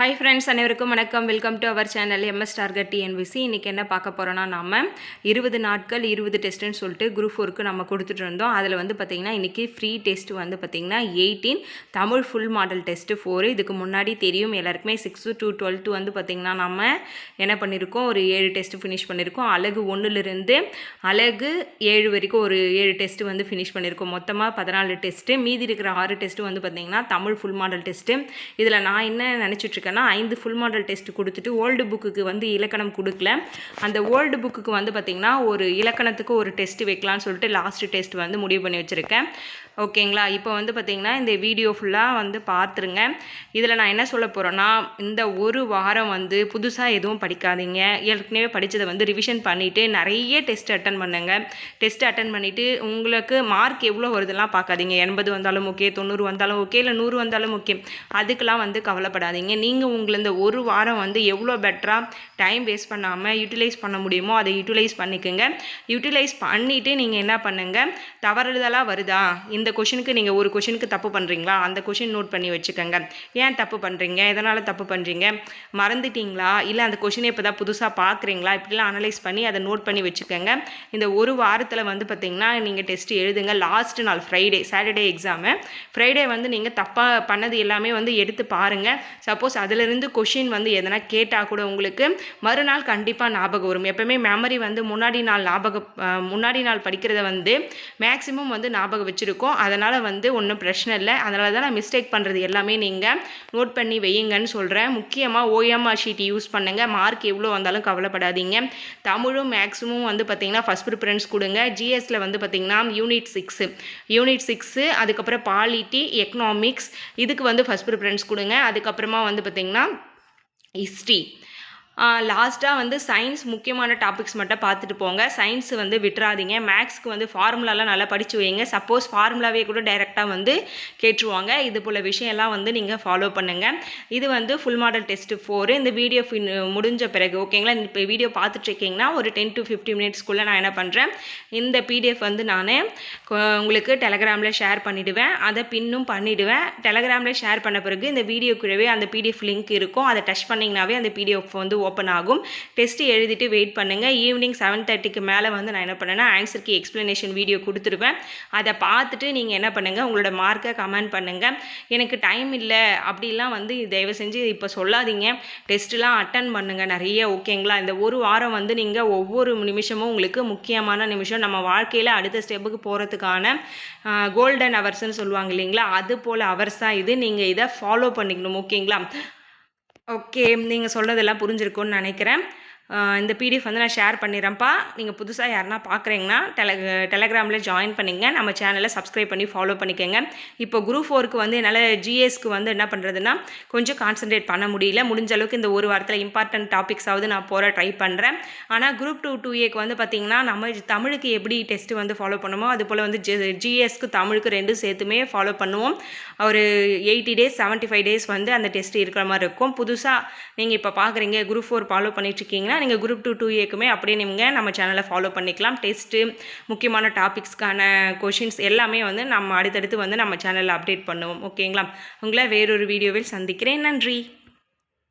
Hi friends அனைவருக்கும் வணக்கம். Welcome to our channel MS target TNPSC இன்றைக்கி என்ன பார்க்க போகிறோன்னா நம்ம இருபது நாட்கள் இருபது டெஸ்ட்டுன்னு சொல்லிட்டு குரூப் ஃபோருக்கு நம்ம கொடுத்துட்டு இருந்தோம். அதில் வந்து பார்த்திங்கன்னா இன்றைக்கி ஃப்ரீ டெஸ்ட் வந்து பார்த்திங்கன்னா eighteen Tamil full model test four இதுக்கு முன்னாடி தெரியும் எல்லாருக்குமே சிக்ஸ்த்து டு டுவெல்த்து வந்து பார்த்திங்கன்னா நம்ம என்ன பண்ணியிருக்கோம் ஒரு ஏழு டெஸ்ட்டு ஃபினிஷ் பண்ணியிருக்கோம் அழகு ஒன்றுலேருந்து அழகு ஏழு வரைக்கும் ஒரு ஏழு டெஸ்ட்டு வந்து ஃபினிஷ் பண்ணியிருக்கோம் மொத்தமாக பதினாலு டெஸ்ட்டு மீதி இருக்கிற ஆறு டெஸ்ட்டு வந்து பார்த்திங்கன்னா தமிழ் ஃபுல் மாடல் டெஸ்ட்டு இதில் நான் என்ன நினச்சிட்ருக்கேன் இருக்கேன்னா ஐந்து ஃபுல் மாடல் டெஸ்ட் கொடுத்துட்டு ஓல்டு புக்குக்கு வந்து இலக்கணம் கொடுக்கல. அந்த ஓல்டு புக்குக்கு வந்து பார்த்திங்கன்னா ஒரு இலக்கணத்துக்கு ஒரு டெஸ்ட் வைக்கலாம்னு சொல்லிட்டு லாஸ்ட் டெஸ்ட் வந்து முடிவு பண்ணி வச்சுருக்கேன். ஓகேங்களா? இப்போ வந்து பார்த்திங்கன்னா இந்த வீடியோ ஃபுல்லாக வந்து பார்த்துருங்க இதில் நான் என்ன சொல்ல போகிறேன்னா இந்த ஒரு வாரம் வந்து புதுசாக எதுவும் படிக்காதீங்க. ஏற்கனவே படித்ததை வந்து ரிவிஷன் பண்ணிவிட்டு நிறைய டெஸ்ட் அட்டன் பண்ணுங்க. டெஸ்ட் அட்டன் பண்ணிவிட்டு உங்களுக்கு மார்க் எவ்வளோ வருதுலாம் பார்க்காதீங்க எண்பது வந்தாலும் ஓகே தொண்ணூறு வந்தாலும் ஓகே இல்லை நூறு வந்தாலும் ஓகே அதுக்கெலாம் வந்து கவலைப்படாதீங்க. நீங்கள் உங்களை இந்த ஒரு வாரம் வந்து எவ்வளோ பெட்டராக டைம் வேஸ்ட் பண்ணாமல் யூட்டிலைஸ் பண்ண முடியுமோ அதை யூட்டிலைஸ் பண்ணிக்கோங்க. யூட்டிலைஸ் பண்ணிவிட்டு நீங்கள் என்ன பண்ணுங்கள் தவறுதலாக வருதா? இந்த கொஷினுக்கு நீங்கள் ஒரு கொஷினுக்கு தப்பு பண்ணுறீங்களா அந்த கொஷின் நோட் பண்ணி வச்சுக்கோங்க. ஏன் தப்பு பண்ணுறீங்க எதனால் தப்பு பண்ணுறீங்க மறந்துட்டீங்களா? இல்லை அந்த கொஷினை இப்போ தான் புதுசாக பார்க்குறீங்களா இப்படிலாம் அனலைஸ் பண்ணி அதை நோட் பண்ணி வச்சுக்கோங்க. இந்த ஒரு வாரத்தில் வந்து பார்த்திங்கன்னா நீங்கள் டெஸ்ட் எழுதுங்க. லாஸ்ட் நாள் ஃப்ரைடே சாட்டர்டே எக்ஸாமு ஃப்ரைடே வந்து நீங்கள் தப்பாக பண்ணது எல்லாமே வந்து எடுத்து பாருங்கள் சப்போஸ் அதிலிருந்து கொஷின் வந்து எதனா கேட்டால் கூட உங்களுக்கு மறுநாள் கண்டிப்பாக ஞாபகம் வரும். எப்போவுமே மெமரி வந்து முன்னாடி நாள் ஞாபகம் முன்னாடி நாள் படிக்கிறத வந்து மேக்ஸிமம் வந்து ஞாபகம் வச்சுருக்கோம். அதனால் வந்து ஒன்றும் பிரச்சனை இல்லை. அதனால தான் நான் மிஸ்டேக் பண்ணுறது எல்லாமே நீங்கள் நோட் பண்ணி வையுங்கன்னு சொல்கிறேன் முக்கியமாக ஓஎம்ஆர் ஷீட் யூஸ் பண்ணுங்கள் மார்க் எவ்வளோ வந்தாலும் கவலைப்படாதீங்க. தமிழும் மேக்ஸிமம் வந்து பார்த்திங்கன்னா ஃபஸ்ட் ப்ரிஃபரன்ஸ் கொடுங்க. ஜிஎஸில் வந்து பார்த்திங்கன்னா யூனிட் சிக்ஸு யூனிட் சிக்ஸு அதுக்கப்புறம் பாலிட்டி எக்கனாமிக்ஸ் இதுக்கு வந்து ஃபஸ்ட் ப்ரிஃபரன்ஸ் கொடுங்க. அதுக்கப்புறமா வந்து பார்த்திங்கன்னா ஹிஸ்ட்ரி லாஸ்ட்டாக வந்து சயின்ஸ் முக்கியமான டாபிக்ஸ் மட்டும் பார்த்துட்டு போங்க. சயின்ஸ் வந்து விட்டுறாதீங்க. மேக்ஸ்க்கு வந்து ஃபார்முலாலாம் நல்லா படித்து வைங்க. சப்போஸ் ஃபார்முலாவே கூட டைரெக்டாக வந்து கேட்டுருவாங்க. இது போல் விஷயம்லாம் வந்து நீங்கள் ஃபாலோ பண்ணுங்கள் இது வந்து ஃபுல் மாடல் டெஸ்ட்டு ஃபோரு இந்த வீடியோ முடிஞ்ச பிறகு ஓகேங்களா இப்போ வீடியோ பார்த்துட்ருக்கீங்கன்னா ஒரு டென் டு ஃபிஃப்டி மினிட்ஸ்க்குள்ளே நான் என்ன பண்ணுறேன் இந்த பிடிஎஃப் வந்து நான் உங்களுக்கு டெலகிராமில் ஷேர் பண்ணிவிடுவேன் அதை பின்னும் பண்ணிவிடுவேன் டெலகிராமில் ஷேர் பண்ண பிறகு இந்த வீடியோ கூடவே அந்த பிடிஎஃப் லிங்க் இருக்கும். அதை டச் பண்ணிங்கனாவே அந்த பிடிஎஃப் வந்து ஓப்பன் ஆகும். டெஸ்ட்டு எழுதிட்டு வெயிட் பண்ணுங்கள் ஈவினிங் செவன் தேர்ட்டிக்கு மேலே வந்து நான் என்ன பண்ணேன்னா ஆன்சருக்கு எக்ஸ்ப்ளனேஷன் வீடியோ கொடுத்துருவேன். அதை பார்த்துட்டு நீங்கள் என்ன பண்ணுங்கள் உங்களோட மார்க்கை கமெண்ட் பண்ணுங்கள் எனக்கு டைம் இல்லை. அப்படிலாம் வந்து தயவு செஞ்சு இப்போ சொல்லாதீங்க. டெஸ்ட்டுலாம் அட்டன் பண்ணுங்கள் நிறைய ஓகேங்களா இந்த ஒரு வாரம் வந்து நீங்கள் ஒவ்வொரு நிமிஷமும் உங்களுக்கு முக்கியமான நிமிஷம். நம்ம வாழ்க்கையில் அடுத்த ஸ்டெப்புக்கு போகிறதுக்கான கோல்டன் அவர்ஸ்ன்னு சொல்லுவாங்க இல்லைங்களா? அது போல் ஹவர்ஸ் தான் இது. நீங்கள் இதை ஃபாலோ பண்ணிக்கணும். ஓகேங்களா ஓகே நீங்கள் சொல்கிறதெல்லாம் புரிஞ்சிருக்கும்னு நினைக்கிறேன். இந்த பிடிஎஃப் வந்து நான் ஷேர் பண்ணிடுறேன்ப்பா. நீங்கள் புதுசாக யாருனா பார்க்குறீங்கன்னா டெல டெலகிராமில் ஜாயின் பண்ணிங்க. நம்ம சேனலை சப்ஸ்கிரைப் பண்ணி ஃபாலோ பண்ணிக்கோங்க. இப்போ குரூப் ஃபோருக்கு வந்து என்னால் ஜிஎஸ்க்கு வந்து என்ன பண்ணுறதுன்னா கொஞ்சம் கான்சன்ட்ரேட் பண்ண முடியல. முடிஞ்ச அளவுக்கு இந்த ஒரு வாரத்தில் இம்பார்ட்டன்ட் டாபிக்ஸாவது நான் போகிற ட்ரை பண்ணுறேன் ஆனால் குரூப் டூ டூ ஏக்கு வந்து பார்த்திங்கன்னா நம்ம தமிழுக்கு எப்படி டெஸ்ட்டு வந்து ஃபாலோ பண்ணுமோ அது போல் வந்து ஜி ஜிஎஸ்க்கு தமிழுக்கு ரெண்டும் சேர்த்துமே ஃபாலோ பண்ணுவோம். ஒரு eighty days seventy five days வந்து அந்த டெஸ்ட் இருக்கிற மாதிரி இருக்கும். புதுசாக நீங்கள் இப்போ பார்க்குறீங்க குரூப் ஃபோர் ஃபாலோ பண்ணிட்டுருக்கீங்கன்னா நீங்கள் குரூப் டூ டூ ஏக்குமே அப்படியே நீங்கள் நம்ம சேனலை ஃபாலோ பண்ணிக்கலாம். டெஸ்ட்டு முக்கியமான டாபிக்ஸ்க்கான கொஷின்ஸ் எல்லாமே வந்து நம்ம அடுத்தடுத்து வந்து நம்ம சேனலில் அப்டேட் பண்ணுவோம். ஓகேங்களா உங்களை வேறொரு வீடியோவில் சந்திக்கிறேன். நன்றி.